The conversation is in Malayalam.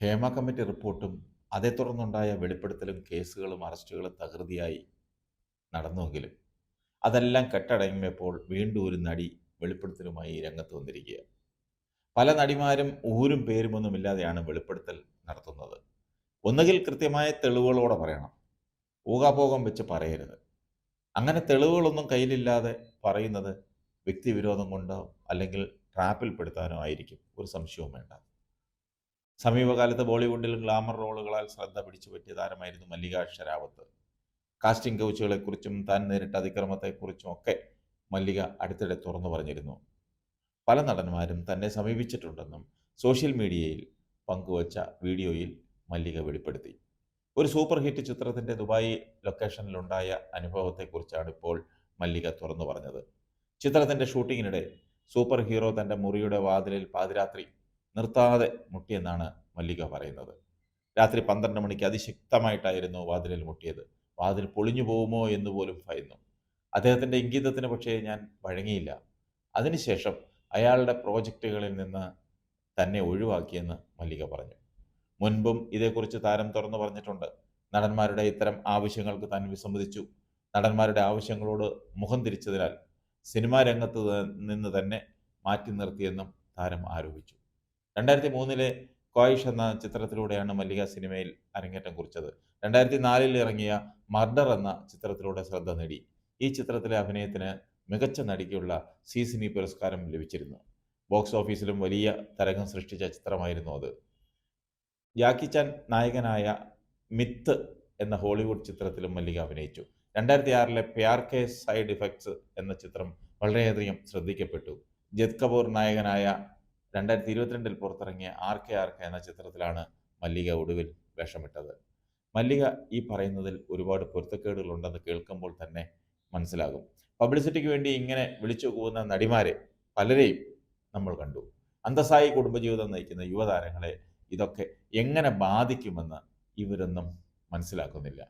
ഹേമ കമ്മിറ്റി റിപ്പോർട്ടും അതേ തുടർന്നുണ്ടായ വെളിപ്പെടുത്തലും കേസുകളും അറസ്റ്റുകളും തകൃതിയായി നടന്നുവെങ്കിലും അതെല്ലാം കെട്ടടങ്ങിയപ്പോൾ വീണ്ടും ഒരു നടി വെളിപ്പെടുത്തലുമായി രംഗത്ത് വന്നിരിക്കുക. പല നടിമാരും ഊരും പേരുമൊന്നുമില്ലാതെയാണ് വെളിപ്പെടുത്തൽ നടത്തുന്നത്. ഒന്നുകിൽ കൃത്യമായ തെളിവുകളോടെ പറയണം. ഊകാപോകം വെച്ച് പറയരുത്. അങ്ങനെ തെളിവുകളൊന്നും കയ്യിലില്ലാതെ പറയുന്നത് വ്യക്തിവിരോധം കൊണ്ടോ അല്ലെങ്കിൽ ട്രാപ്പിൽപ്പെടുത്താനോ ആയിരിക്കും. ഒരു സംശയവും വേണ്ട. സമീപകാലത്ത് ബോളിവുഡിൽ ഗ്ലാമർ റോളുകളാൽ ശ്രദ്ധ പിടിച്ചു പറ്റിയ താരമായിരുന്നു മല്ലിക ഷെരാവത്ത് കാസ്റ്റിംഗ് കൗച്ചുകളെക്കുറിച്ചും താൻ നേരിട്ട അതിക്രമത്തെക്കുറിച്ചും ഒക്കെ മല്ലിക അടുത്തിടെ തുറന്നു പറഞ്ഞിരുന്നു. പല നടന്മാരും തന്നെ സമീപിച്ചിട്ടുണ്ടെന്നും സോഷ്യൽ മീഡിയയിൽ പങ്കുവച്ച വീഡിയോയിൽ മല്ലിക വെളിപ്പെടുത്തി. ഒരു സൂപ്പർ ഹിറ്റ് ചിത്രത്തിന്റെ ദുബായ് ലൊക്കേഷനിലുണ്ടായ അനുഭവത്തെക്കുറിച്ചാണ് ഇപ്പോൾ മല്ലിക തുറന്നു പറഞ്ഞത്. ചിത്രത്തിന്റെ ഷൂട്ടിങ്ങിനിടെ സൂപ്പർ ഹീറോ തന്റെ മുറിയുടെ വാതിലിൽ പാതിരാത്രി നിർത്താതെ മുട്ടിയെന്നാണ് മല്ലിക പറയുന്നത്. രാത്രി പന്ത്രണ്ട് മണിക്ക് അതിശക്തമായിട്ടായിരുന്നു വാതിലിൽ മുട്ടിയത്. വാതിൽ പൊളിഞ്ഞു പോകുമോ എന്ന് പോലും ഭയന്നു. അദ്ദേഹത്തിന്റെ ഇംഗിതത്തിന് പക്ഷേ ഞാൻ വഴങ്ങിയില്ല. അതിനുശേഷം അയാളുടെ പ്രോജക്റ്റുകളിൽ നിന്ന് തന്നെ ഒഴിവാക്കിയെന്ന് മല്ലിക പറഞ്ഞു. മുൻപും ഇതേക്കുറിച്ച് താരം തുറന്നു പറഞ്ഞിട്ടുണ്ട്. നടന്മാരുടെ ഇത്തരം ആവശ്യങ്ങൾക്ക് താൻ വിസമ്മതിച്ചു. നടന്മാരുടെ ആവശ്യങ്ങളോട് മുഖം തിരിച്ചതിനാൽ സിനിമാ രംഗത്ത് നിന്ന് തന്നെ മാറ്റി നിർത്തിയെന്നും താരം ആരോപിച്ചു. രണ്ടായിരത്തി മൂന്നിലെ കോയിഷ് എന്ന ചിത്രത്തിലൂടെയാണ് മല്ലിക സിനിമയിൽ അരങ്ങേറ്റം കുറിച്ചത്. രണ്ടായിരത്തി നാലിൽ ഇറങ്ങിയ മർഡർ എന്ന ചിത്രത്തിലൂടെ ശ്രദ്ധ നേടി. ഈ ചിത്രത്തിലെ അഭിനയത്തിന് മികച്ച നടിക്കുള്ള സി സിനി പുരസ്കാരം ലഭിച്ചിരുന്നു. ബോക്സ് ഓഫീസിലും വലിയ തരംഗം സൃഷ്ടിച്ച ചിത്രമായിരുന്നു അത്. ജാക്കി ചാൻ നായകനായ മിത്ത് എന്ന ഹോളിവുഡ് ചിത്രത്തിലും മല്ലിക അഭിനയിച്ചു. രണ്ടായിരത്തി ആറിലെ പ്യാർ കെ സൈഡ് ഇഫക്ട്സ് എന്ന ചിത്രം വളരെയധികം ശ്രദ്ധിക്കപ്പെട്ടു. ജിത് കപൂർ നായകനായ രണ്ടായിരത്തി ഇരുപത്തിരണ്ടിൽ പുറത്തിറങ്ങിയ ആർ കെ ആർ കെ എന്ന ചിത്രത്തിലാണ് മല്ലിക ഒടുവിൽ വേഷമിട്ടത്. മല്ലിക ഈ പറയുന്നതിൽ ഒരുപാട് പൊരുത്തക്കേടുകൾ ഉണ്ടെന്ന് കേൾക്കുമ്പോൾ തന്നെ മനസ്സിലാകും. പബ്ലിസിറ്റിക്ക് വേണ്ടി ഇങ്ങനെ വിളിച്ചു പോകുന്ന നടിമാരെ പലരെയും നമ്മൾ കണ്ടു. അന്തസ്സായി കുടുംബജീവിതം നയിക്കുന്ന യുവതാരങ്ങളെ ഇതൊക്കെ എങ്ങനെ ബാധിക്കുമെന്ന് ഇവരൊന്നും മനസ്സിലാക്കുന്നില്ല.